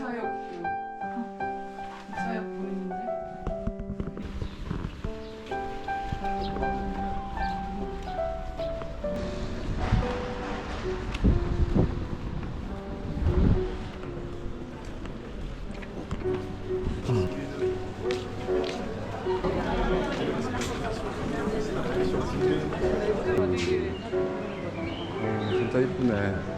이차역도 이차역 보이는데? 음, 진짜 이쁘네.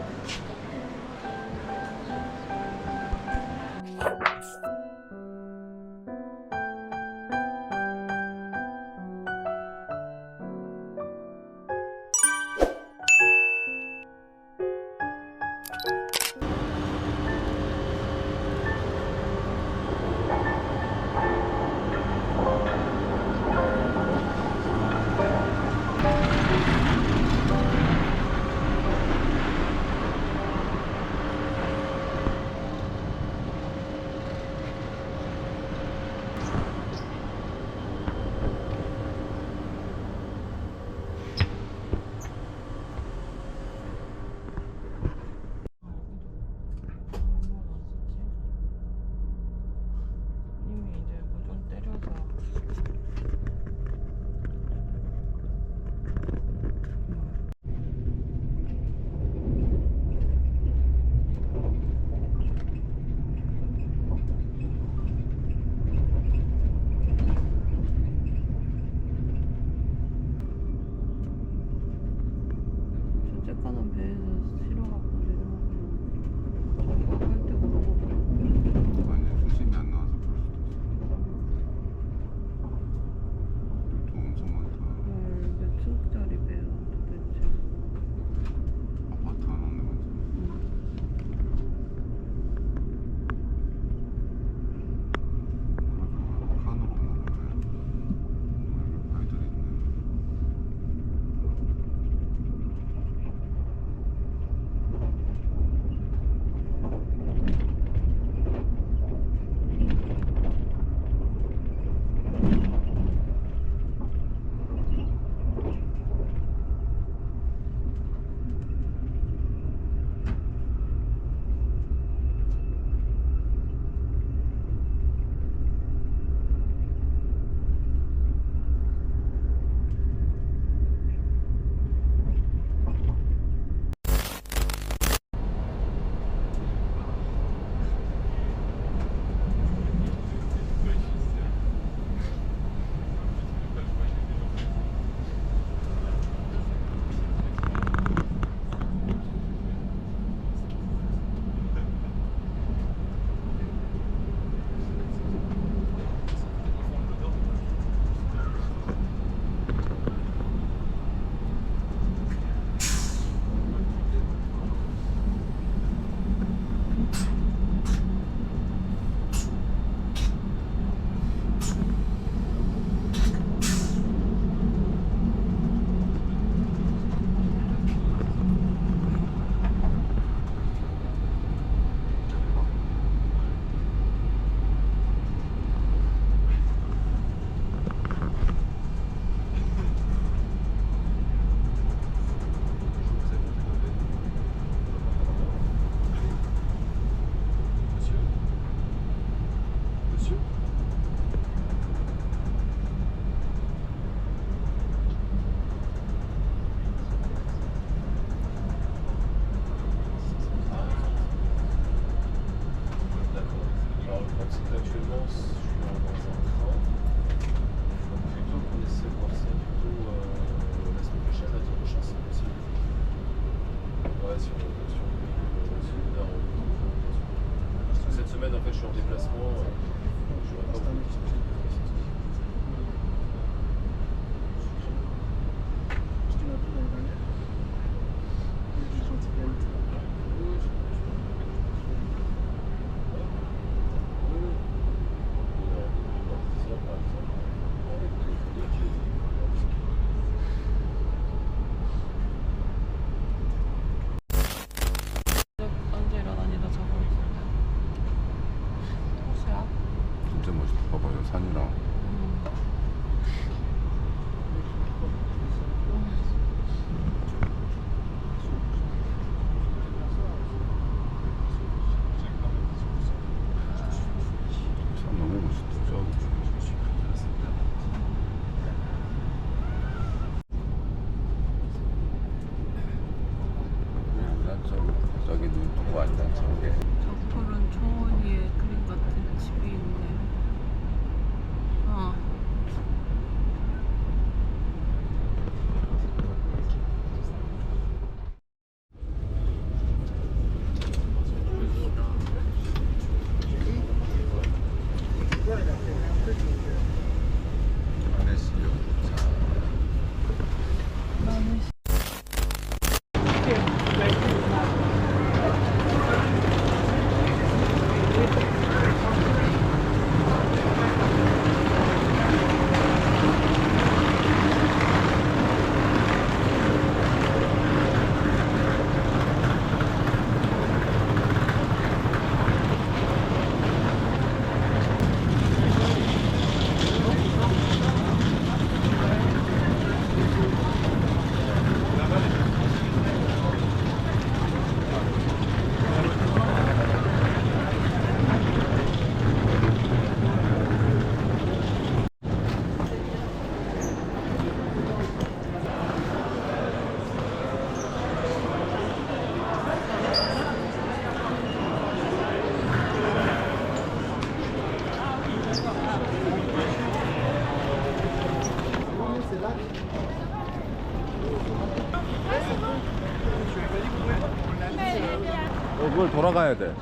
돌아가야 돼.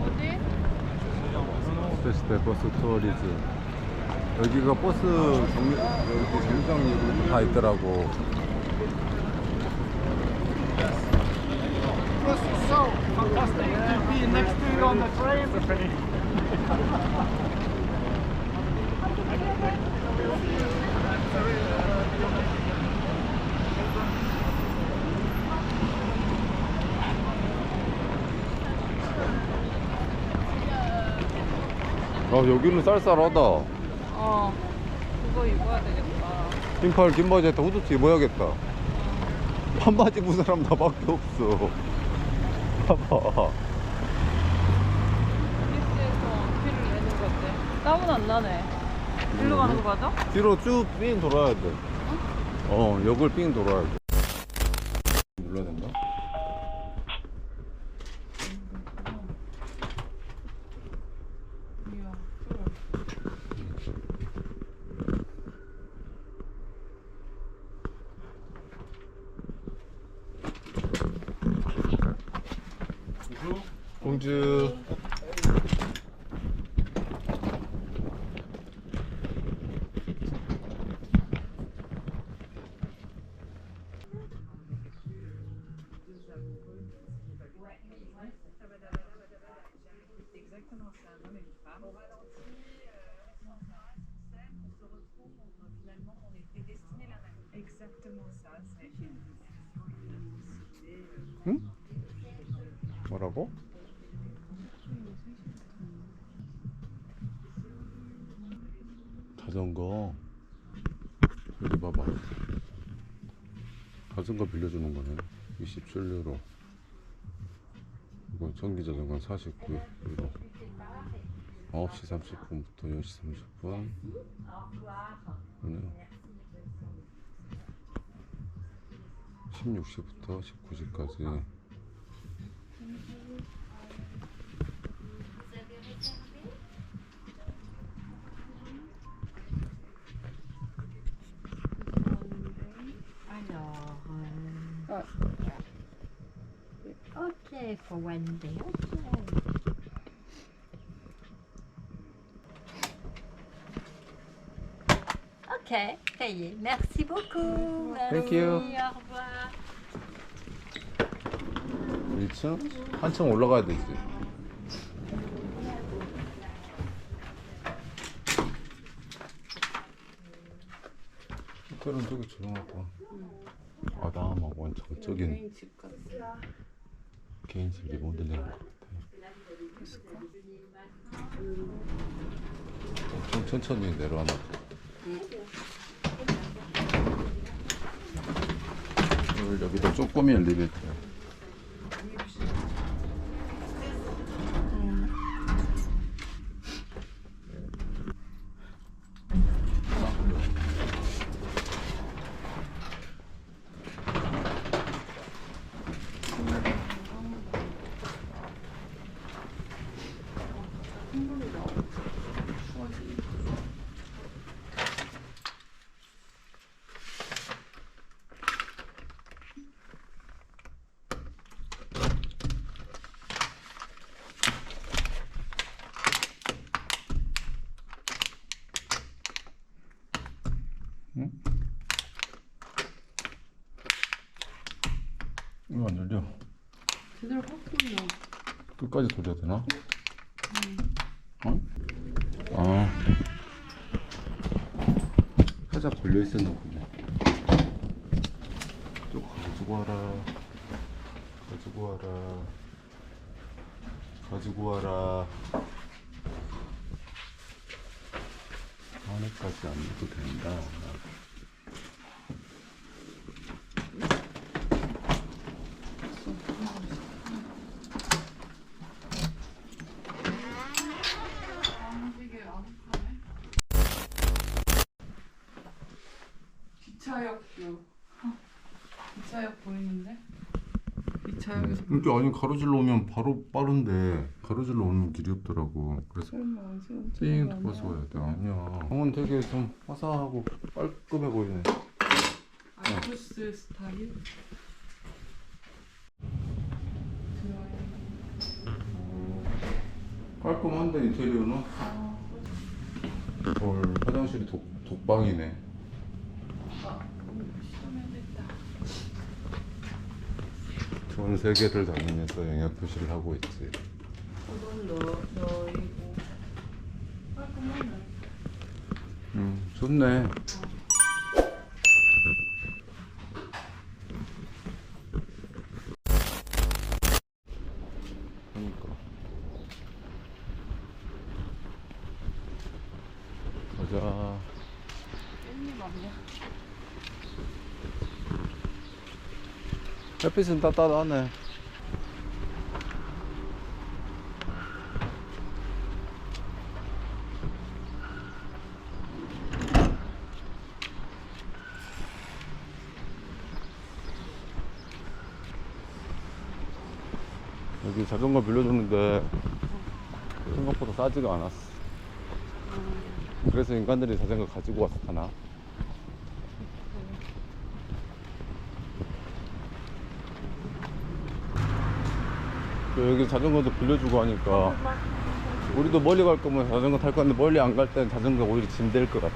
어디? 페스테 버스 투어리즈. 여기가 버스 정, 여기 정류장이 다 있더라고. so fantastic to be next to you on the train. 아, 여기는 쌀쌀하다. 어. 그거 입어야 되겠다. 흰팔 긴 바지에다 후드티 입어야겠다. 반바지 입은 사람 나밖에 없어. 봐봐. BTS에서 피를 내는 건데. 땀은 안 나네. 일로 가는 거 맞아? 뒤로 쭉 삥 돌아야 돼. 어, 역을 삥 돌아야 돼. 눌러야 된다? 자전거 빌려주는 거네 27유로. 이거 전기 자전거 49유로 9시 30분부터 10시 30분. 오늘 16시부터 19시까지 euh, ok for Wendy. ok. Ok, payé. Merci beaucoup. Thank you. Au revoir. 1층? 한층 올라가야 되지. 호텔은 저기 조용하고 아담하고 완전 정적인 집 같아. 개인 집 리모델링 것 같아. 엄청 천천히 내려와놔. 그리고 여기도 쪼꼬미 엘리베이터. 돌려. 제대로 확 돌려. 끝까지 돌려야 되나? 어? 아. 살짝 걸려 있었나 보네. 또 가지고 와라. 가지고 와라. 가지고 와라. 안에까지 안 넣어도 된다. 기차역 뷰. 기차역 보이는데? 기차역에서 이게 아니 가로질러 오면 바로 빠른데 가로질러 오는 길이 없더라고. 그래서 설마 지금 삥 돌아서 와야 돼. 아니야. 형은 되게 좀 화사하고 깔끔해 보이네. 알프스 스타일? 깔끔한데 인테리어는? 헐 화장실이 독, 독방이네. 전 세계를 다니면서 영역 표시를 하고 있지. 이건 너, 너이고 깔끔하네 음 좋네. 그러니까. 가자. 깻잎 아니야? 햇빛은 따뜻하네. 여기 자전거 빌려주는데 생각보다 싸지가 않았어. 그래서 인간들이 자전거 가지고 타나? 여기 자전거도 빌려주고 하니까 우리도 멀리 갈 거면 자전거 탈 건데 멀리 안 갈 때는 자전거 오히려 짐 될 것 같아.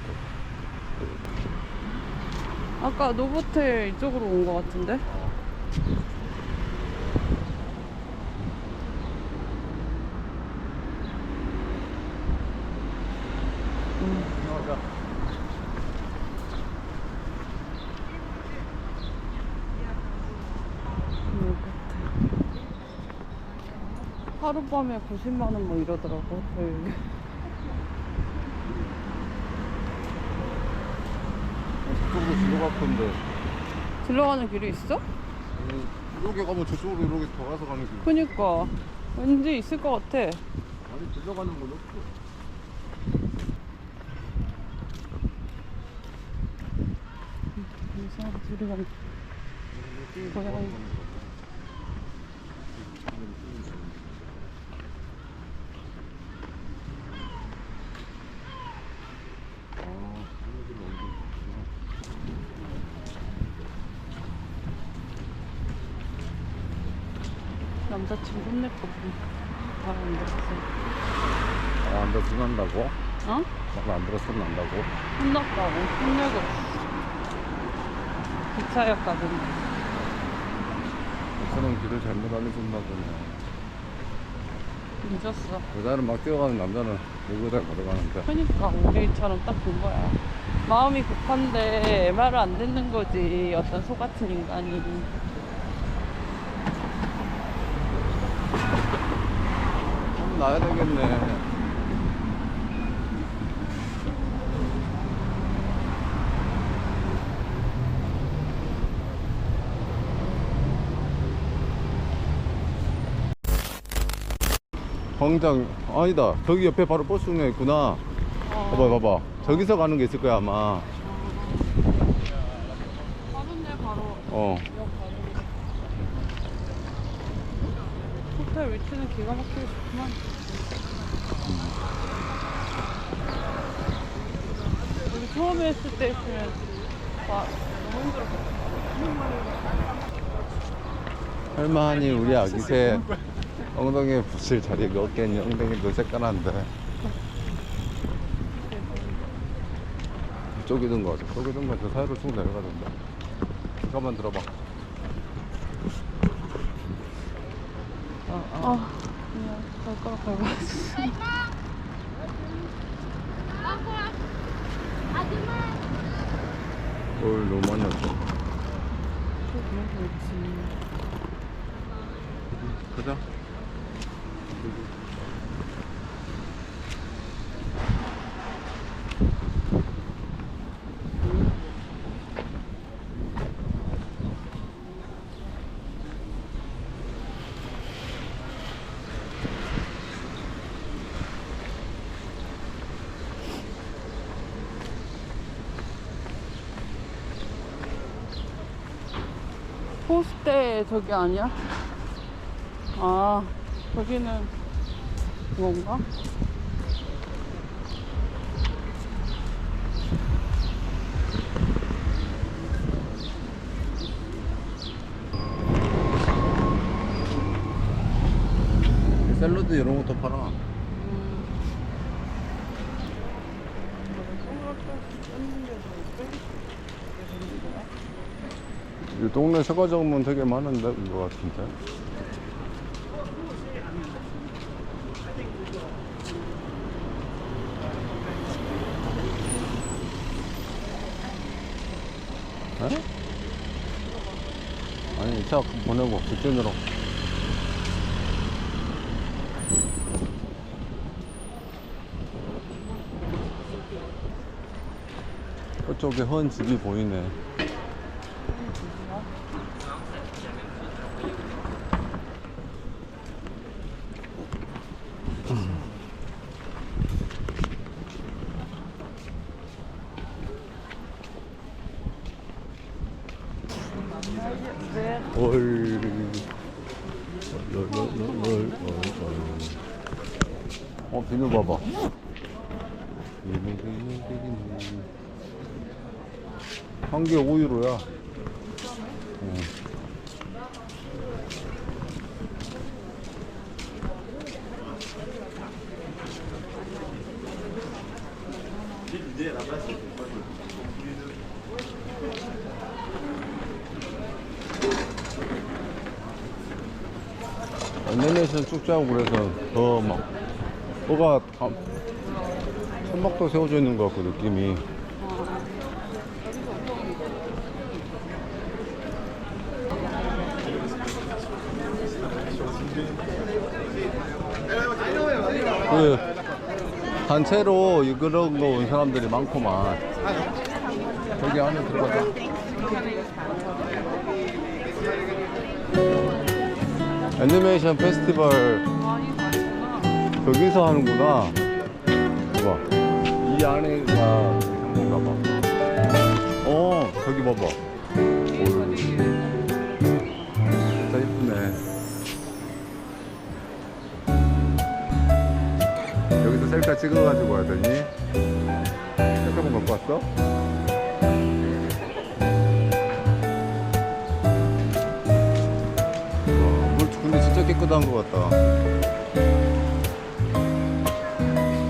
아까 노보텔 이쪽으로 온거 같은데? 노보텔. 하룻밤에 90만 원 뭐 이러더라고. 여기. 저쪽으로 들어갈 건데 들러가는 길이 있어? 아니, 이렇게 가면 저쪽으로 이렇게 더 가서 가는 길. 그니까 왠지 있을 것 같아. 아니 들어가는 건 없어. 이상한 소리가 고양이. 남자친구 혼냈거든. 말안 들었어. 아, 안 들어서 난다고? 어? 말안 들어서 난다고? 혼났다고. 혼내고. 기차역 가던데. 저는 길을 잘못 알려줬나 보네. 늦었어. 여자는 막 뛰어가는 남자는 여기다 걸어가는데. 그니까 우리처럼 딱 본 거야. 마음이 급한데 말을 안 듣는 거지. 어떤 소 같은 인간이. 좀 나야 되겠네. 광장 아니다 저기 옆에 바로 버스가 있구나 봐봐 봐봐 저기서 가는 게 있을 거야 아마 바로네 바로. 어. 호텔 위치는 기가 막히게 좋구만. 우리 처음에 했을 때 했으면 와 너무 힘들었겠다. 할머니 우리 아기 새 엉덩이에 붙일 자리가 없겠니 엉덩이도 새까만데 쪼개든 거 쪼개든 거저 사이로 쭉 내려가던데 잠깐만 들어봐 아, 그냥 발가락 밟아야지. 뭘 너무 많이 왔어. 있지. 가자. 호스테 저기 아니야? 아, 저기는 그건가? 샐러드 이런 것도 팔아. 이 동네 서가적으면 되게 많은데 이거 같은데. 에? 아니 차 보내고 직진으로. 그쪽에 헌 집이 보이네. 어 비누 봐봐. 비누 비누 비누. 한개 5유로야. 애니메이션 축제하고 그래서 더 막 뭐가 다 천막도 세워져 있는 것 같고 느낌이. 그 단체로 이 그런 거 온 사람들이 많구만. 저기 안에 들어가자 애니메이션 페스티벌. 거기서 하는구나. 봐봐. 이 안에가 한건가 봐. 어, 저기 봐봐. 오, 진짜 이쁘네. 여기서 셀카 찍어가지고 하더니 셀카봉 갖고 왔어? 깨끗한 것 같다.